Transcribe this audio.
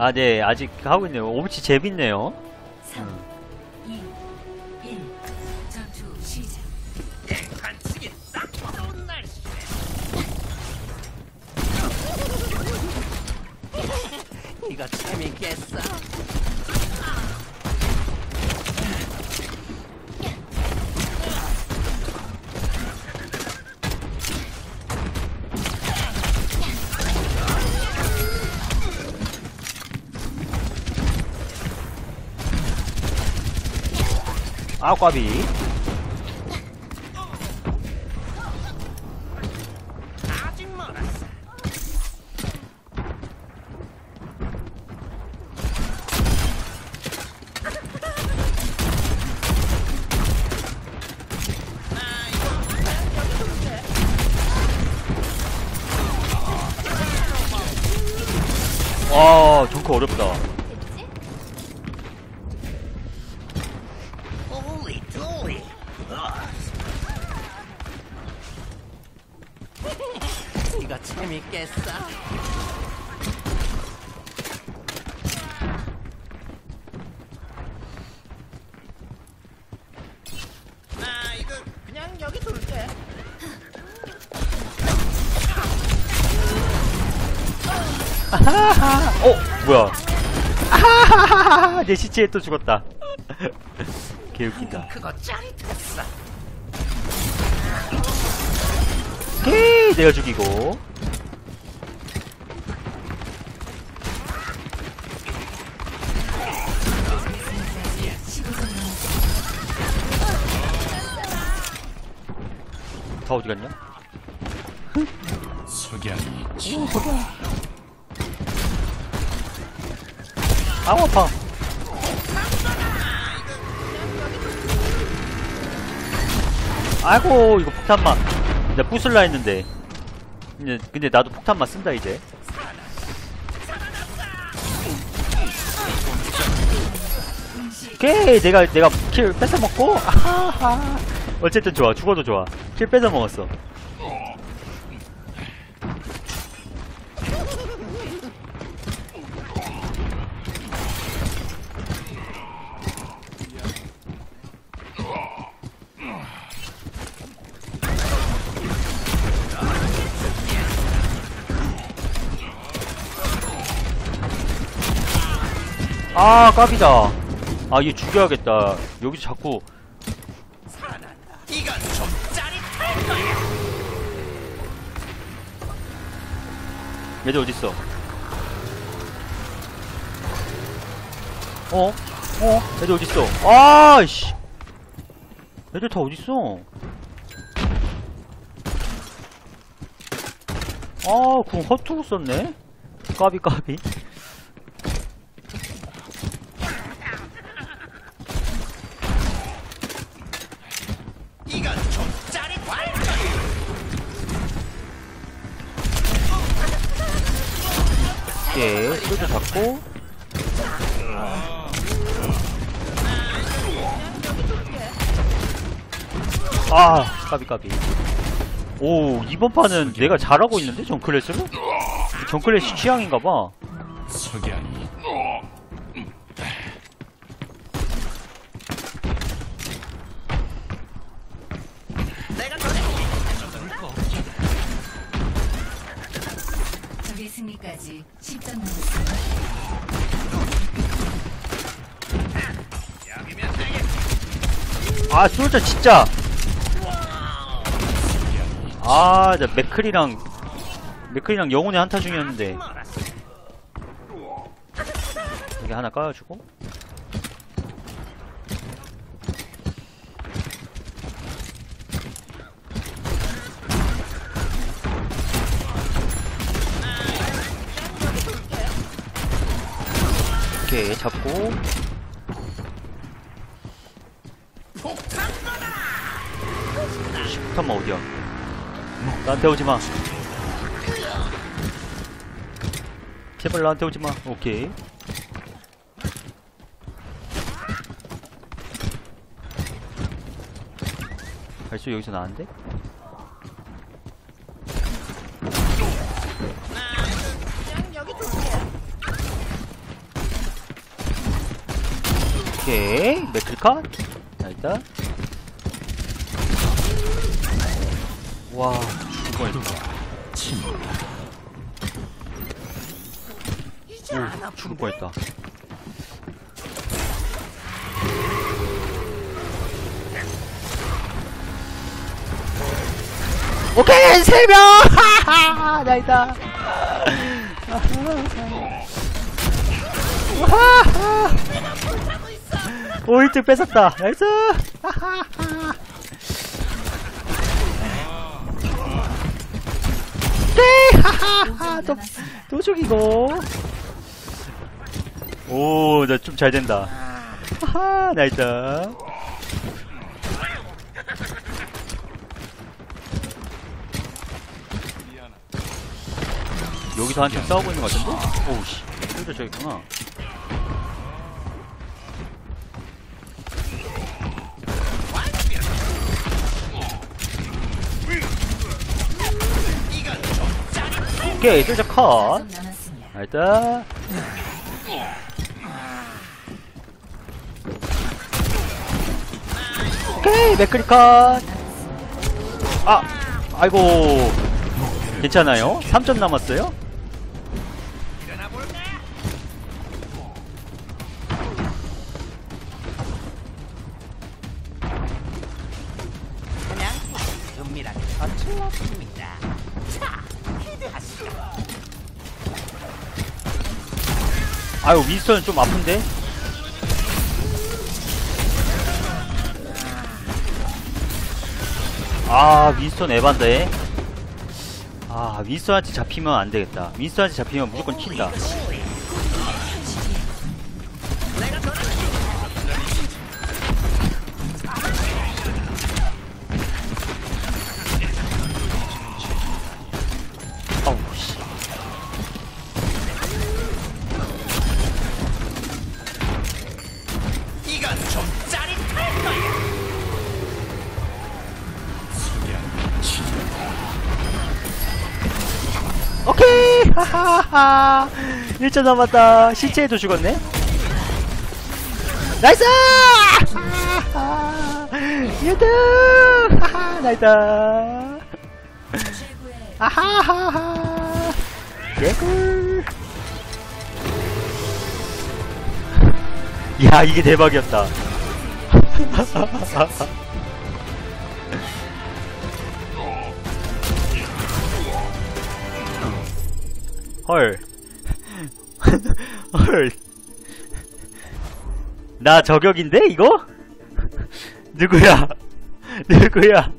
아, 네, 아직 하고 있네요. 오브치 재밌네요. 3, 2, 1. 전투 시작. 반칙이 딱 좋은 날씨. 이거 재밌겠어. 아, 꽈비. 아직 멀었어. 와, 정크 어렵다. 홀리 돌리. 이거 재밌겠어. 아 이거 그냥 여기 둘게. 어, 뭐야. 아하하하하, 내 시체에 또 죽었다. 개웃기다. 그거 짜릿했어. 오케이, 내가 죽이고. 다 어디 갔냐? 석양이 아우, 아파. 아이고, 이거 폭탄만. 내가 부술라 했는데. 근데, 근데 나도 폭탄만 쓴다, 이제. 오케이, 내가, 내가 킬 뺏어먹고, 아하하. 어쨌든 좋아, 죽어도 좋아. 킬 뺏어먹었어. 아, 깝이다. 아, 얘 죽여야겠다. 여기서 자꾸. 얘들 어딨어? 어? 어? 애들 어딨어? 아이씨! 애들 다 어딨어? 아, 궁 허투루 썼네? 까비, 까비. 오케이, 소주 잡고. 아, 까비, 까비. 오, 이번 판은 내가 잘하고 있는데, 정클래스로? 정클래스 취향인가봐. 내가 승리까지 10점 남았습니다. 아, 솔저 진짜! 아, 나 맥클이랑, 맥클이랑 영혼의 한타 중이었는데. 여기 하나 까가지고. 오케이, 잡고. 폭탄만 어디야? 나한테 오지 마. 제발 나한테 오지 마. 오케이. 발소 여기서 나는데? 오케이. 맥클컷 자 일단. 와안 뻔했다 오 죽을? 뻔했다. 오케이 세명! 하하 나이다. 와하 오 1등 뺏었다. 나이스! 하하하 네 하하하. 또, 또 죽이고 오 나 좀 잘 된다. 하하 나이스. 여기서 한팀 싸우고 있는 것 같은데? 오우씨. 여기도 저기 있구나 오케이 쫄자 컷. 일단 오케이 맥크리 컷 아, 아이고 괜찮아요? 3점 남았어요? 아유 윈스턴은 좀 아픈데? 아 윈스턴 에반데. 아 윈스턴한테 잡히면 안되겠다. 윈스턴한테 잡히면 무조건 킨다 하하하. 1점 남았다. 시체에도 죽었네. 나이스! 1등 하하 최고의 아하하하 개꿀 야 이게 대박이었다 헐. 헐. 나 저격인데, 이거? 누구야? 누구야?